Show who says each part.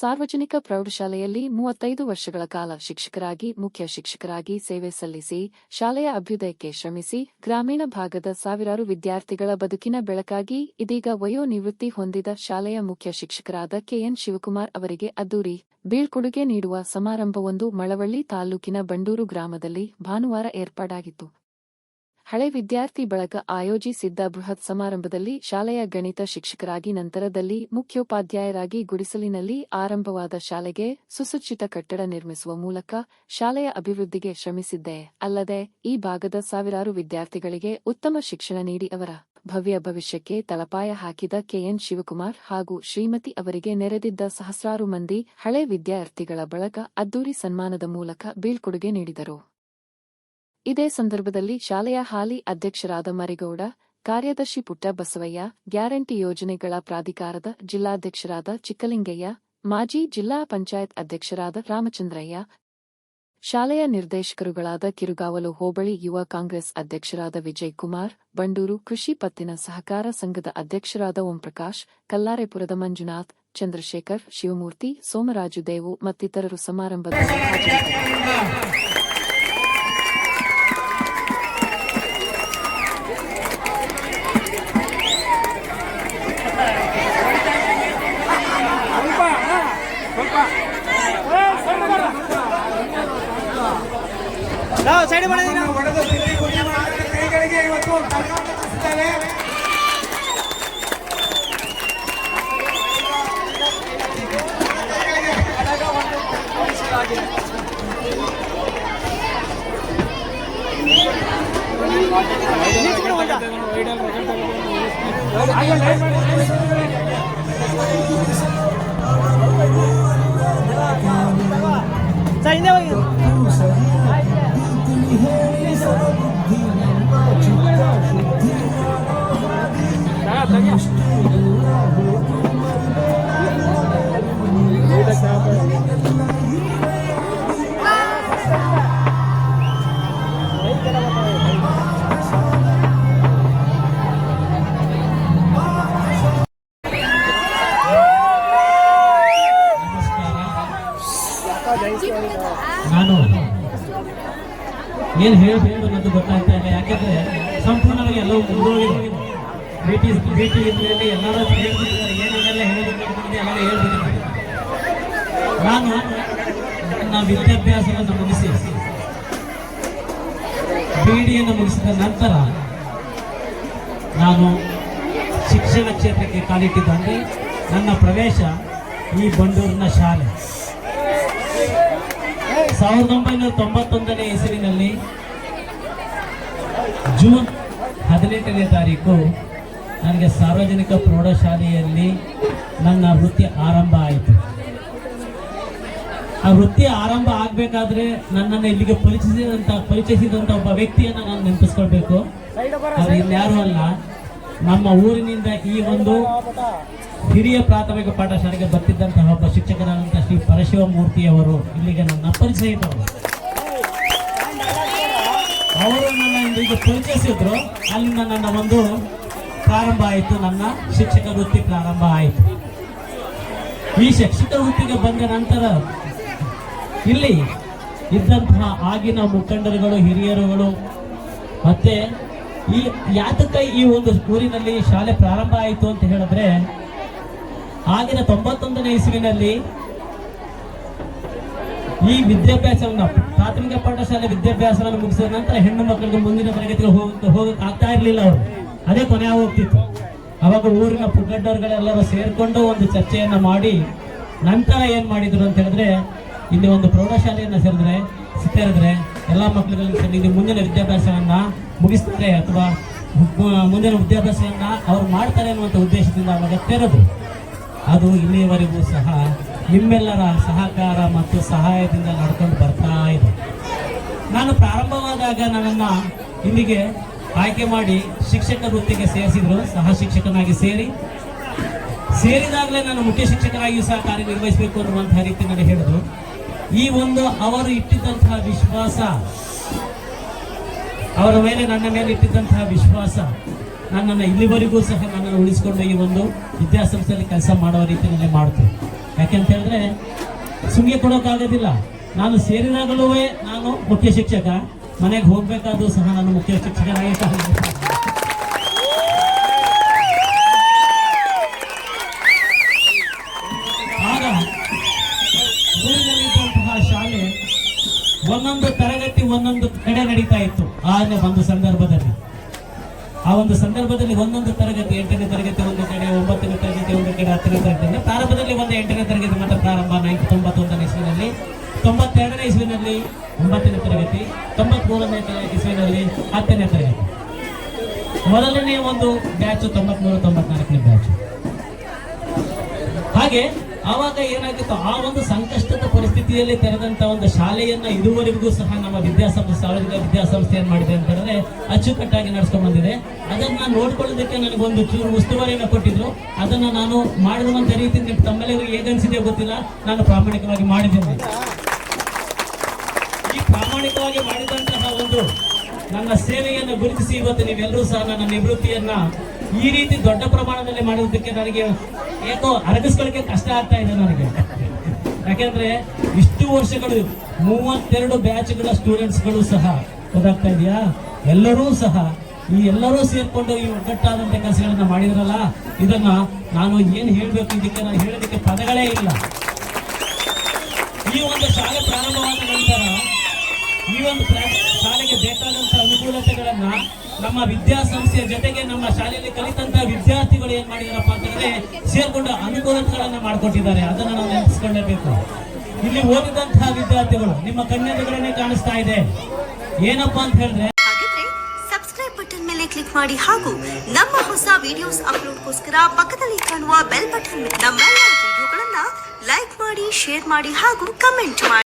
Speaker 1: ಸಾರ್ವಜನಿಕ ಪ್ರೌಢಶಾಲೆಯಲ್ಲಿ ಮೂವತ್ತೈದು ವರ್ಷಗಳ ಕಾಲ ಶಿಕ್ಷಕರಾಗಿ, ಮುಖ್ಯ ಶಿಕ್ಷಕರಾಗಿ ಸೇವೆ ಸಲ್ಲಿಸಿ, ಶಾಲೆಯ ಅಭ್ಯುದಯಕ್ಕೆ ಶ್ರಮಿಸಿ, ಗ್ರಾಮೀಣ ಭಾಗದ ಸಾವಿರಾರು ವಿದ್ಯಾರ್ಥಿಗಳ ಬದುಕಿನ ಬೆಳಕಾಗಿ ಇದೀಗ ವಯೋನಿವೃತ್ತಿ ಹೊಂದಿದ ಶಾಲೆಯ ಮುಖ್ಯ ಶಿಕ್ಷಕರಾದ ಕೆಎನ್ ಶಿವಕುಮಾರ್ ಅವರಿಗೆ ಅದ್ದೂರಿ ಬೀಳ್ಕೊಡುಗೆ ನೀಡುವ ಸಮಾರಂಭವೊಂದು ಮಳವಳ್ಳಿ ತಾಲೂಕಿನ ಬಂಡೂರು ಗ್ರಾಮದಲ್ಲಿ ಭಾನುವಾರ ಏರ್ಪಾಡಾಗಿತ್ತು. ಹಳೆ ವಿದ್ಯಾರ್ಥಿ ಬಳಗ ಆಯೋಜಿಸಿದ್ದ ಬೃಹತ್ ಸಮಾರಂಭದಲ್ಲಿ ಶಾಲೆಯ ಗಣಿತ ಶಿಕ್ಷಕರಾಗಿ ನಂತರದಲ್ಲಿ ಮುಖ್ಯೋಪಾಧ್ಯಾಯರಾಗಿ ಗುಡಿಸಲಿನಲ್ಲಿ ಆರಂಭವಾದ ಶಾಲೆಗೆ ಸುಸಜ್ಜಿತ ಕಟ್ಟಡ ನಿರ್ಮಿಸುವ ಮೂಲಕ ಶಾಲೆಯ ಅಭಿವೃದ್ಧಿಗೆ ಶ್ರಮಿಸಿದ್ದೆ. ಅಲ್ಲದೆ ಈ ಭಾಗದ ಸಾವಿರಾರು ವಿದ್ಯಾರ್ಥಿಗಳಿಗೆ ಉತ್ತಮ ಶಿಕ್ಷಣ ನೀಡಿ ಅವರ ಭವ್ಯ ಭವಿಷ್ಯಕ್ಕೆ ತಲಪಾಯ ಹಾಕಿದ ಕೆಎನ್ ಶಿವಕುಮಾರ್ ಹಾಗೂ ಶ್ರೀಮತಿ ಅವರಿಗೆ ನೆರೆದಿದ್ದ ಸಹಸ್ರಾರು ಮಂದಿ ಹಳೆ ವಿದ್ಯಾರ್ಥಿಗಳ ಬಳಗ ಅದ್ದೂರಿ ಸನ್ಮಾನದ ಮೂಲಕ ಬೀಳ್ಕೊಡುಗೆ ನೀಡಿದರು. ಇದೇ ಸಂದರ್ಭದಲ್ಲಿ ಶಾಲೆಯ ಹಾಲಿ ಅಧ್ಯಕ್ಷರಾದ ಮರಿಗೌಡ, ಕಾರ್ಯದರ್ಶಿ ಪುಟ್ಟ ಬಸವಯ್ಯ, ಗ್ಯಾರಂಟಿ ಯೋಜನೆಗಳ ಪ್ರಾಧಿಕಾರದ ಜಿಲ್ಲಾಧ್ಯಕ್ಷರಾದ ಚಿಕ್ಕಲಿಂಗಯ್ಯ, ಮಾಜಿ ಜಿಲ್ಲಾ ಪಂಚಾಯತ್ ಅಧ್ಯಕ್ಷರಾದ ರಾಮಚಂದ್ರಯ್ಯ, ಶಾಲೆಯ ನಿರ್ದೇಶಕರುಗಳಾದ ಕಿರುಗಾವಲು ಹೋಬಳಿ ಯುವ ಕಾಂಗ್ರೆಸ್ ಅಧ್ಯಕ್ಷರಾದ ವಿಜಯ್ ಕುಮಾರ್ ಬಂಡೂರು ಕೃಷಿ ಪತ್ತಿನ ಸಹಕಾರ ಸಂಘದ ಅಧ್ಯಕ್ಷರಾದ ಓಂಪ್ರಕಾಶ್, ಕಲ್ಲಾರೆಪುರದ ಮಂಜುನಾಥ್, ಚಂದ್ರಶೇಖರ್, ಶಿವಮೂರ್ತಿ, ಸೋಮರಾಜು ದೇವು ಮತ್ತಿತರರು ಸಮಾರಂಭದಲ್ಲಿ
Speaker 2: ನಾವು ಸೈಡ್ ಮಾಡಿದ್ವಿ ನಾವು
Speaker 3: ಒಡೆದು ಬಿದ್ದಿ ಪೂಜೆ ಮಾಡಿದ ಕೈಗಳಿಗೆ ಇವತ್ತು ಸನ್ಮಾನ ಮಾಡಿಸಿದ್ದೇವೆ.
Speaker 2: ಸರ್
Speaker 4: ಏನು ಹೇಳಬೇಕು ಅನ್ನೋದು ಗೊತ್ತಾಗ್ತಾ ಇಲ್ಲ. ಯಾಕಂದ್ರೆ ಸಂಪೂರ್ಣವಾಗಿ ಎಲ್ಲವೂ ಮುಂದೋಗಿದೆ ಭೇಟಿ ಭೇಟಿ ಇದ್ರಲ್ಲಿ ಎಲ್ಲರೂ ಹೇಳ್ಬಿಟ್ಟಿದ್ದಾರೆ ಏನೇನೆಲ್ಲ ಹೇಳೋದಕ್ಕೆ ಅನ್ಕೊಂಡಿದ್ದೆ ಎಲ್ಲ ಹೇಳ್ಬಿಟ್ಟಿದ್ದಾರೆ. ನಾನು ನನ್ನ ವಿದ್ಯಾಭ್ಯಾಸವನ್ನು ಮುಗಿಸಿ ಬಿಡಿಯನ್ನು ಮುಗಿಸಿದ ನಂತರ ನಾನು ಶಿಕ್ಷಣ ಕ್ಷೇತ್ರಕ್ಕೆ ಕಾಲಿಟ್ಟಿದ್ದಂತೆ ನನ್ನ ಪ್ರವೇಶ ಈ ಬಂಡೂರಿನ ಶಾಲೆ. ಸಾವಿರದ ಒಂಬೈನೂರ ತೊಂಬತ್ತೊಂದನೇ ಹೆಸರಿನಲ್ಲಿ ಜೂನ್ ಹದಿನೆಂಟನೇ ತಾರೀಕು ನನಗೆ ಸಾರ್ವಜನಿಕ ಪ್ರೌಢಶಾಲೆಯಲ್ಲಿ ನನ್ನ ವೃತ್ತಿ ಆರಂಭ ಆಯಿತು. ಆ ವೃತ್ತಿ ಆರಂಭ ಆಗಬೇಕಾದ್ರೆ ನನ್ನನ್ನು ಇಲ್ಲಿಗೆ ಪರಿಚಯಿಸಿದಂಥ ಪರಿಚಯಿಸಿದಂಥ ಒಬ್ಬ ವ್ಯಕ್ತಿಯನ್ನು ನಾನು ನೆನಪಿಸ್ಕೊಳ್ಬೇಕು. ಅದು ಇನ್ಯಾರು ಅಲ್ಲ, ನಮ್ಮ ಊರಿನಿಂದ ಈ ಒಂದು ಹಿರಿಯ ಪ್ರಾಥಮಿಕ ಪಾಠಶಾಲೆಗೆ ಬರ್ತಿದ್ದಂತಹ ಒಬ್ಬ ಶಿಕ್ಷಕರಾದಂತಹ ಶ್ರೀ ಪರಶಿವಮೂರ್ತಿಯವರು ಇಲ್ಲಿಗೆ ನನ್ನ ಪರಿಚಯಿತವರು ಅವರು ನನ್ನ ಇಲ್ಲಿಗೆ ಪರಿಚಯಿಸಿದ್ರು. ಅಲ್ಲಿಂದ ನನ್ನ ಒಂದು ಪ್ರಾರಂಭ ಆಯಿತು. ನನ್ನ ಶಿಕ್ಷಕ ವೃತ್ತಿ ಪ್ರಾರಂಭ ಆಯಿತು. ಈ ಶಿಕ್ಷಕ ವೃತ್ತಿಗೆ ಬಂದ ನಂತರ ಇಲ್ಲಿ ಇದ್ದಂತಹ ಆಗಿನ ಮುಖಂಡರುಗಳು, ಹಿರಿಯರುಗಳು, ಮತ್ತೆ ಈ ಯಾತಕ್ಕ ಈ ಒಂದು ಊರಿನಲ್ಲಿ ಶಾಲೆ ಪ್ರಾರಂಭ ಆಯಿತು ಅಂತ ಹೇಳಿದ್ರೆ ಆಗಿನ ತೊಂಬತ್ತೊಂದನೇ ಇಸುವಿನಲ್ಲಿ ಈ ವಿದ್ಯಾಭ್ಯಾಸವನ್ನು ಪ್ರಾಥಮಿಕ ಪಾಠಶಾಲೆ ವಿದ್ಯಾಭ್ಯಾಸವನ್ನು ಮುಗಿಸಿದ ನಂತರ ಹೆಣ್ಣು ಮಕ್ಕಳಿಗೆ ಮುಂದಿನ ತರಗತಿಗೆ ಹೋಗ ಹೋಗಕ್ಕೆ ಆಗ್ತಾ ಇರಲಿಲ್ಲ ಅವರು. ಅದೇ ಕೊನೆ ಹೋಗ್ತಿತ್ತು. ಅವಾಗ ಊರಿನ ಪುಗ್ಗಡ್ಡರುಗಳೆಲ್ಲರೂ ಸೇರಿಕೊಂಡು ಒಂದು ಚರ್ಚೆಯನ್ನು ಮಾಡಿ ನಂತರ ಏನು ಮಾಡಿದ್ರು ಅಂತ ಹೇಳಿದ್ರೆ, ಇಲ್ಲಿ ಒಂದು ಪ್ರೌಢಶಾಲೆಯನ್ನು ಸೇರಿದ್ರೆ ಸೇರಿದ್ರೆ ಎಲ್ಲ ಮಕ್ಕಳುಗಳನ್ನು ಸೇರಿ, ಇಲ್ಲಿ ಮುಂದಿನ ವಿದ್ಯಾಭ್ಯಾಸವನ್ನು ಮುಗಿಸ್ತಾರೆ ಅಥವಾ ಮುಂದಿನ ವಿದ್ಯಾಭ್ಯಾಸವನ್ನು ಅವ್ರು ಮಾಡ್ತಾರೆ ಅನ್ನುವಂಥ ಉದ್ದೇಶದಿಂದ ಅವಾಗ ತೆರೆದು ಅದು ಇಲ್ಲಿಯವರೆಗೂ ಸಹ ನಿಮ್ಮೆಲ್ಲರ ಸಹಕಾರ ಮತ್ತು ಸಹಾಯದಿಂದ ನಡ್ಕೊಂಡು ಬರ್ತಾ ಇದೆ. ನಾನು ಪ್ರಾರಂಭವಾದಾಗ ನನ್ನನ್ನು ಇಲ್ಲಿಗೆ ಆಯ್ಕೆ ಮಾಡಿ ಶಿಕ್ಷಕ ವೃತ್ತಿಗೆ ಸೇರಿಸಿದ್ರು. ಸಹ ಶಿಕ್ಷಕನಾಗಿ ಸೇರಿ. ಸೇರಿದಾಗಲೇ ನಾನು ಮುಖ್ಯ ಶಿಕ್ಷಕರಾಗಿಯೂ ಸಹ ಕಾರ್ಯನಿರ್ವಹಿಸಬೇಕು ಅನ್ನುವಂತಹ ನಾನು ಹೇಳಿದ್ರು. ಈ ಒಂದು ಅವರು ಇಟ್ಟಿದ್ದಂತಹ ವಿಶ್ವಾಸ, ಅವರ ಮೇಲೆ ನನ್ನ ಮೇಲೆ ಇಟ್ಟಿದ್ದಂತಹ ವಿಶ್ವಾಸ ನನ್ನನ್ನು ಇಲ್ಲಿವರೆಗೂ ಸಹ ನನ್ನನ್ನು ಉಳಿಸ್ಕೊಂಡು ಈ ಒಂದು ವಿದ್ಯಾಸಂಸ್ಥೆಯಲ್ಲಿ ಕೆಲಸ ಮಾಡೋ ರೀತಿಯಲ್ಲಿ ಮಾಡ್ತು. ಯಾಕೆಂತ ಹೇಳಿದ್ರೆ, ಸುಮ್ಗೆ ಕೊಡೋಕ್ಕಾಗೋದಿಲ್ಲ ನಾನು ಸೇರಿದಾಗಲೂ ನಾನು ಮುಖ್ಯ ಶಿಕ್ಷಕ. ಮನೆಗೆ ಹೋಗ್ಬೇಕಾದ್ರೂ ಸಹ ನಾನು ಮುಖ್ಯ ಶಿಕ್ಷಕನಾಗಿ ಸಹ ಶಾಲೆ ಒಂದೊಂದು ತರಗತಿ ಒಂದೊಂದು ಕಡೆ ನಡೀತಾ ಇತ್ತು. ಆ ಒಂದು ಸಂದರ್ಭದಲ್ಲಿ. ಆ ಒಂದು ಸಂದರ್ಭದಲ್ಲಿ ಒಂದೊಂದು ತರಗತಿ, ಎಂಟನೇ ತರಗತಿ, ಒಂದು ಕಡೆ, ಒಂಬತ್ತನೇ ತರಗತಿ, ಒಂದು ಕಡೆ, ಹತ್ತನೇ ತರಗತಿ. ಪ್ರಾರಂಭದಲ್ಲಿ ಒಂದು ಎಂಟನೇ ತರಗತಿ ಮಾತ್ರ ಪ್ರಾರಂಭ. ನೈಟ್ ತೊಂಬತ್ತೊಂದನೇ ಇಸ್ವಿನಲ್ಲಿ, ತೊಂಬತ್ತೆರಡನೇ ಇಸ್ವಿನಲ್ಲಿ ಒಂಬತ್ತನೇ ತರಗತಿ, ತೊಂಬತ್ಮೂರನೇ ಇಸ್ವಿನಲ್ಲಿ ಹತ್ತನೇ ತರಗತಿ. ಮೊದಲನೇ ಒಂದು ಬ್ಯಾಚು ತೊಂಬತ್ಮೂರು, ತೊಂಬತ್ನಾಲ್ಕನೇ ಬ್ಯಾಚ್ ಹಾಗೆ ಆವಾಗ ಏನಾಗಿತ್ತು? ಆ ಒಂದು ಸಂಕಷ್ಟದ ಪರಿಸ್ಥಿತಿಯಲ್ಲಿ ತೆರೆದಂತ ಒಂದು ಶಾಲೆಯನ್ನ ಇದುವರೆಗೂ ಸಹ ನಮ್ಮ ವಿದ್ಯಾಸಂಸ್ಥೆ, ಸಾರ್ವಜನಿಕ ವಿದ್ಯಾಸಂಸ್ಥೆಯನ್ನು ಮಾಡಿದೆ ಅಂತ ಹೇಳಿದ್ರೆ ಅಚ್ಚುಕಟ್ಟಾಗಿ ನಡ್ಸ್ಕೊಂಡ್ ಬಂದಿದೆ. ಅದನ್ನ ನೋಡ್ಕೊಳ್ಳೋದಕ್ಕೆ ನನಗೊಂದು ಚೂರು ಉಸ್ತುವಾರಿಯನ್ನು ಕೊಟ್ಟಿದ್ರು. ಅದನ್ನ ನಾನು ಮಾಡಿರುವಂತ ರೀತಿ ನಿಮ್ ತಮ್ಮೆಲ್ಲರಿಗೂ ಹೇಗನ್ಸಿದೆ ಗೊತ್ತಿಲ್ಲ. ನಾನು ಪ್ರಾಮಾಣಿಕವಾಗಿ ಮಾಡಿದ್ದೇನೆ. ಈ ಪ್ರಾಮಾಣಿಕವಾಗಿ ಮಾಡಿದಂತಹ ಒಂದು ನನ್ನ ಸೇವೆಯನ್ನು ಗುರುತಿಸಿ ಇವತ್ತು ನೀವೆಲ್ಲರೂ ಸಹ ನನ್ನ ನಿವೃತ್ತಿಯನ್ನ ಈ ರೀತಿ ದೊಡ್ಡ ಪ್ರಮಾಣದಲ್ಲಿ ಮಾಡೋದಕ್ಕೆ ನನಗೆ ಏನೋ ಅರಗಿಸ್ಕೊಳ್ಳಿಕ್ಕೆ ಕಷ್ಟ ಆಗ್ತಾ ಇದೆ ನನಗೆ. ಯಾಕೆಂದ್ರೆ ಇಷ್ಟು ವರ್ಷಗಳು, ಮೂವತ್ತೆರಡು ಬ್ಯಾಚ್ಗಳ ಸ್ಟೂಡೆಂಟ್ಸ್ಗಳು ಸಹ ಗೊತ್ತಾಗ್ತಾ ಇದೆಯಾ? ಎಲ್ಲರೂ ಸಹ ಈ ಎಲ್ಲರೂ ಸೇರ್ಕೊಂಡು ಈ ಒಗ್ಗಟ್ಟಾದಂತ ಕೆಲಸಗಳನ್ನ ಮಾಡಿದ್ರಲ್ಲ, ಇದನ್ನ ನಾನು ಏನ್ ಹೇಳ್ಬೇಕು ಇದಕ್ಕೆ? ನಾನು ಹೇಳೋದಕ್ಕೆ ಪದಗಳೇ ಇಲ್ಲ. ಈ ಒಂದು ಶಾಲೆ ಪ್ರಾರಂಭವಾದ ನಂತರ, ಈ ಒಂದು ಶಾಲೆಗೆ ಬೇಕಾದಂತ ಅನುಕೂಲತೆಗಳನ್ನ ನಮ್ಮ ವಿದ್ಯಾಸಂಸ್ಥೆಯ ಜೊತೆಗೆ ನಮ್ಮ ಶಾಲೆಯಲ್ಲಿ ಕಲಿತಂತ ವಿದ್ಯಾರ್ಥಿಗಳು ಏನ್ ಮಾಡಿದಾರಪ್ಪ ಅಂತಂದ್ರೆ ಸೇರ್ಕೊಂಡು ಅನುಕೂಲಗಳನ್ನ ಮಾಡಿಕೊಟ್ಟಿದ್ದಾರೆ. ಅದನ್ನ ನಾವು ನೆನಪಿಸ್ಕೊಳ್ಳೇಬೇಕು ಇಲ್ಲಿ ಓದಿದಂತಹ ವಿದ್ಯಾರ್ಥಿಗಳು ನಿಮ್ಮ ಕಣ್ಣೆದುಗಳನ್ನೇ ಕಾಣಿಸ್ತಾ ಇದೆ. ಏನಪ್ಪಾ ಅಂತ ಹೇಳಿದ್ರೆ
Speaker 5: ಸಬ್ಸ್ಕ್ರೈಬ್ ಬಟನ್ ಮೇಲೆ ಕ್ಲಿಕ್ ಮಾಡಿ ಹಾಗೂ ನಮ್ಮ ಹೊಸ ವಿಡಿಯೋಸ್ ಅಪ್ಲೋಡ್ಗೋಸ್ಕರ ಪಕ್ಕದಲ್ಲಿ ಕಾಣುವ ಬೆಲ್ ಬಟನ್ ನಮ್ಮೆಲ್ಲ ವಿಡಿಯೋಗಳನ್ನ ಲೈಕ್ ಮಾಡಿ ಶೇರ್ ಮಾಡಿ ಹಾಗೂ ಕಮೆಂಟ್ ಮಾಡಿ.